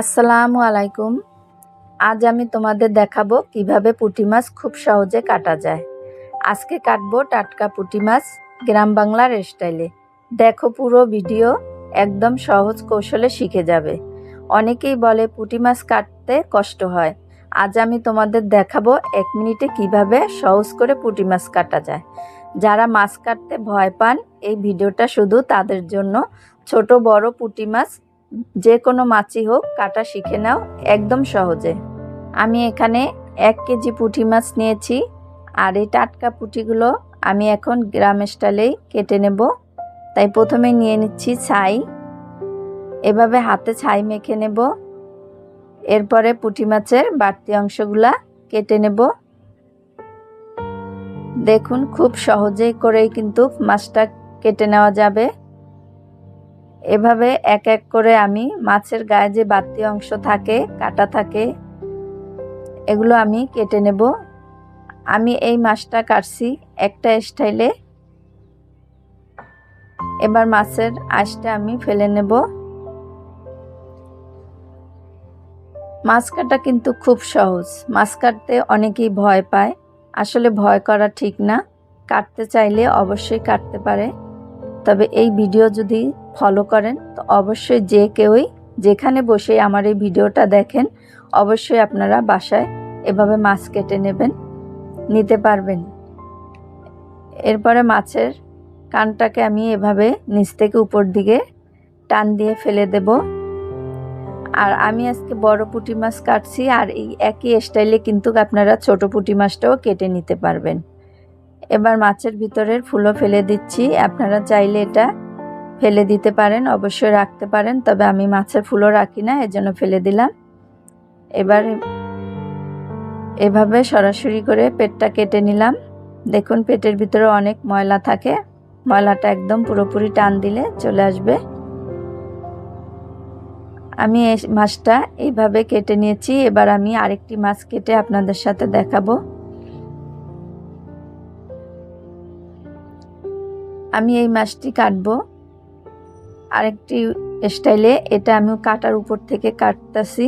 আসসালামু আলাইকুম। আজ আমি তোমাদের দেখাবো কীভাবে পুঁটি মাছ খুব সহজে কাটা যায়। আজকে কাটবো টাটকা পুঁটি মাছ গ্রাম বাংলার স্টাইলে। দেখো পুরো ভিডিও একদম সহজ কৌশলে শিখে যাবে। অনেকেই বলে পুঁটি মাছ কাটতে কষ্ট হয়। আজ আমি তোমাদের দেখাবো এক মিনিটে কীভাবে সহজ করে পুঁটি মাছ কাটা যায়। যারা মাছ কাটতে ভয় পান, এই ভিডিওটা শুধু তাদের জন্য। ছোট বড় পুঁটি মাছ যে কোনো মাছই হোক, কাটা শিখে নাও একদম সহজে। আমি এখানে এক কেজি পুঁটি মাছ নিয়েছি, আর এই টাটকা পুঁটিগুলো আমি এখন গ্রাম স্টাইলেই কেটে নেব। তাই প্রথমে নিয়ে নিচ্ছি ছাই। এভাবে হাতে ছাই মেখে নেব। এরপরে পুঁটি মাছের বাড়তি অংশগুলা কেটে নেব। দেখুন, খুব সহজেই করেই কিন্তু মাছটা কেটে নেওয়া যাবে। এভাবে এক এক করে আমি মাছের গায়ে যে বাড়তি অংশ থাকে, কাটা থাকে, এগুলো আমি কেটে নেব। আমি এই মাছটা কাটছি একটা স্টাইলে এবার মাছের আঁশটা আমি ফেলে নেব। মাছ কাটা কিন্তু খুব সহজ। মাছ কাটতে অনেকেই ভয় পায়। আসলে ভয় করা ঠিক না। কাটতে চাইলে অবশ্যই কাটতে পারে। তবে এই ভিডিও যদি ফলো করেন। তো অবশ্যই যে কেউই যেখানে বসে আমার এই ভিডিওটা দেখেন, অবশ্যই আপনারা বাসায় এভাবে মাছ কেটে নেবেন, নিতে পারবেন। এরপরে মাছের কানটাকে আমি এভাবে নিচ থেকে উপর দিকে টান দিয়ে ফেলে দেব। আর আমি আজকে বড় পুঁটি মাছ কাটছি, আর এই একই স্টাইলে কিন্তু আপনারা ছোট পুঁটি মাছটাও কেটে নিতে পারবেন। এবার মাছের ভিতরের ফুলও ফেলে দিচ্ছি, আপনারা চাইলে এটা ফেলে দিতে পারেন, অবশ্যই রাখতে পারেন, তবে আমি মাছের ফুলও রাখি না, এজন্য ফেলে দিলাম। এবার এভাবে সরাসরি করে পেটটা কেটে নিলাম। দেখুন, পেটের ভিতরে অনেক ময়লা থাকে। ময়লাটা একদম পুরোপুরি টান দিলে চলে আসবে। আমি এই মাছটা এইভাবে কেটে নিয়েছি। এবার আমি আরেকটি মাছ কেটে আপনাদের সাথে দেখাবো। আমি এই মাছটি কাটবো। আরেকটি স্টাইলে এটা আমি কাটার উপর থেকে কাটতেছি।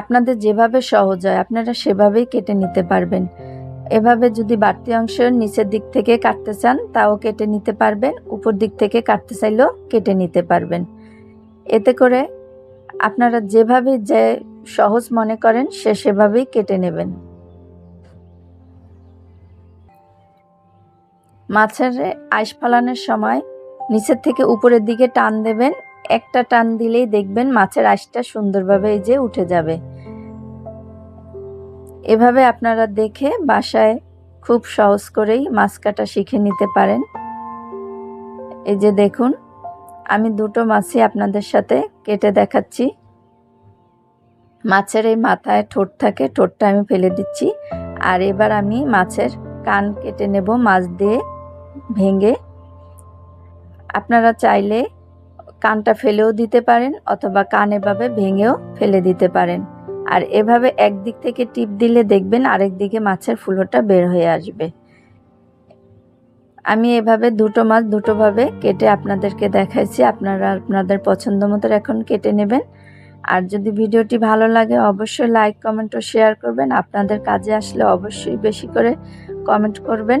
আপনাদের যেভাবে সহজ হয়, আপনারা সেভাবেই কেটে নিতে পারবেন। এভাবে যদি বাড়তি অংশ নিচের দিক থেকে কাটতে চান, তাও কেটে নিতে পারবেন, উপর দিক থেকে কাটতে চাইলেও কেটে নিতে পারবেন। এতে করে আপনারা যেভাবে যে সহজ মনে করেন, সে সেভাবেই কেটে নেবেন। মাছের আইস ফালানোর সময় নিচের থেকে উপরের দিকে টান দেবেন। একটা টান দিলেই দেখবেন মাছের আইসটা সুন্দরভাবে এই যে উঠে যাবে। এভাবে আপনারা দেখে বাসায় খুব সহজ করেই মাছ কাটা শিখে নিতে পারেন। এই যে দেখুন, আমি দুটো মাছই আপনাদের সাথে কেটে দেখাচ্ছি। মাছের এই মাথায় ঠোঁট থাকে, ঠোঁটটা আমি ফেলে দিচ্ছি। আর এবার আমি মাছের কান কেটে নেব মাছ দিয়ে। ভেঙে আপনারা চাইলে কানটা ফেলেও দিতে পারেন অথবা কান এভাবে ভেঙেও ফেলে দিতে পারেন। আর এভাবে একদিক থেকে টিপ দিলে দেখবেন আরেক দিকে মাছের ফুলোটা বের হয়ে আসবে। আমি এভাবে দুটো মাছ দুটোভাবে কেটে আপনাদেরকে দেখাইছি, আপনারা আপনাদের পছন্দ মতো এখন কেটে নেবেন। আর যদি ভিডিওটি ভালো লাগে অবশ্যই লাইক, কমেন্ট ও শেয়ার করবেন। আপনাদের কাজে আসলে অবশ্যই বেশি করে কমেন্ট করবেন।